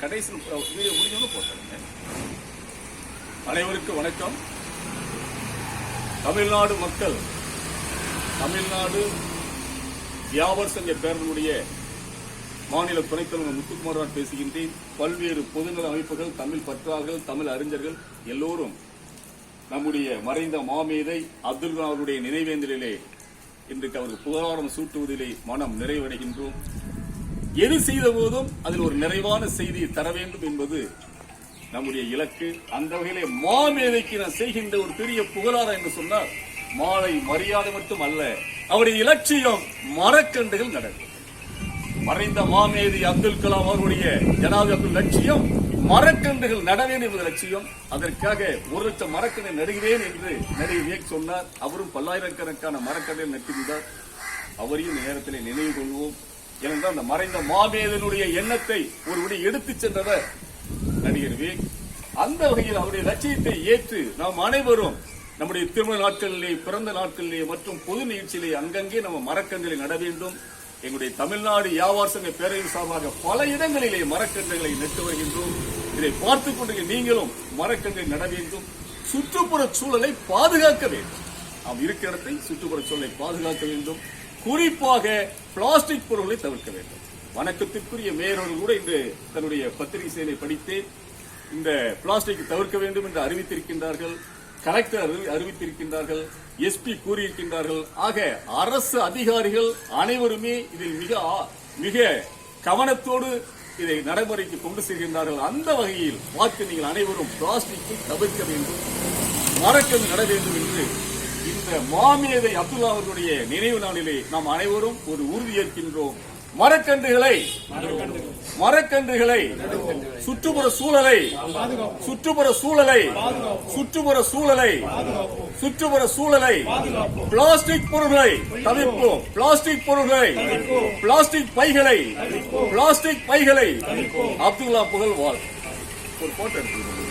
கடைசியில் வீடியோ முடிஞ்சோன்னு போட்டாங்க அனைவருக்கும் வணக்கம். தமிழ்நாடு மக்கள் தமிழ்நாடு வியாபார சங்க பேரனுடைய மாநில துணைத் தலைவர் முத்துக்குமார் பேசுகின்றேன். பல்வேறு பொதுநல அமைப்புகள் தமிழ் பற்றார்கள் தமிழ் அறிஞர்கள் எல்லோரும் நம்முடைய மறைந்த மாமேதை அப்துல் கலாம் அவருடைய நினைவேந்தலிலே இன்றைக்கு அவருக்கு புகழாரம் சூட்டுவதிலே மனம் நிறைவடைகின்றோம். எது செய்த போதும் அதில் ஒரு நிறைவான செய்தியை தர வேண்டும் என்பது நம்முடைய இலக்கு. அந்த வகையிலே மாமேதைக்கு நான் செய்கின்ற ஒரு பெரிய புகழாரா என்று சொன்னால் மாலை மரியாதை மட்டும் அல்ல அவருடைய இலட்சியம் மரக்கன்றுகள் நடக்கும். மறைந்த மாமேதி அப்துல் கலாம் அவருடைய ஜனாதிபதி லட்சியம் மரக்கன்றுகள் நடவேன் என்பது லட்சியம். அதற்காக ஒரு லட்சம் மரக்கன்றை நடுகிறேன் என்று நடிகர் விவேக் சொன்னார். அவரும் பல்லாயிரக்கணக்கான மரக்கன்றை நட்டிருந்தார் அவரையும் நேரத்தில் நினைவு கொள்வோம். ஏனென்றால் அந்த மறைந்த மாமேதனுடைய எண்ணத்தை ஒருபடி எடுத்துச் சென்றவர் நடிகர் விவேக். அந்த வகையில் அவருடைய லட்சியத்தை ஏற்று நாம் அனைவரும் நம்முடைய திருமண நாட்களிலே பிறந்த நாட்களிலே மற்றும் பொது நிகழ்ச்சியிலே அங்கங்கே நம்ம மரக்கன்றுகளை நட வேண்டும். எங்களுடைய தமிழ்நாடு வியாபார சங்க பேரவை சார்பாக பல இடங்களிலே மரக்கன்றுகளை நட்டு வருகின்றோம். இதை பார்த்துக் கொண்டு நீங்களும் மரக்கன்றை நட வேண்டும். சுற்றுப்புற சூழலை பாதுகாக்க வேண்டும். நாம் இருக்கிற இடத்தை சுற்றுப்புற சூழலை பாதுகாக்க வேண்டும். குறிப்பாக பிளாஸ்டிக் பொருட்களை தவிர்க்க வேண்டும். வணக்கத்திற்குரிய மேயர்கள் கூட இன்று தன்னுடைய பத்திரிகை செய்தியை படித்து இந்த பிளாஸ்டிக் தவிர்க்க வேண்டும் என்று அறிவித்திருக்கின்றார்கள். கலெக்டர் அறிவித்திருக்கின்றார்கள். எஸ்பி கூறியிருக்கின்றார்கள். ஆக அரசு அதிகாரிகள் அனைவருமே இதில் மிக மிக கவனத்தோடு இதை நடைமுறைக்கு கொண்டு செல்கின்றார்கள். அந்த வகையில் பார்த்து நீங்கள் அனைவரும் பிளாஸ்டிக்கை தவிர்க்க வேண்டும். மறக்க நட வேண்டும் என்று இந்த மாமேதை அப்துல்லா அவர்களுடைய நினைவு நாளிலே நாம் அனைவரும் ஒரு உறுதியேற்கின்றோம் மரக்கன்றுகளை மரக்கன்றுகளை சுற்றுப்புற சூழலை சுற்றுப்புற சூழலை சுற்றுப்புற சூழலை சுற்றுப்புற சூழலை பிளாஸ்டிக் பொருட்களை தவிர்ப்போம். பிளாஸ்டிக் பொருட்களை பிளாஸ்டிக் பைகளை பிளாஸ்டிக் பைகளை. அப்துல்லா புகழ் வாழ் ஒரு போட்டோ எடுத்துக்கிறோம்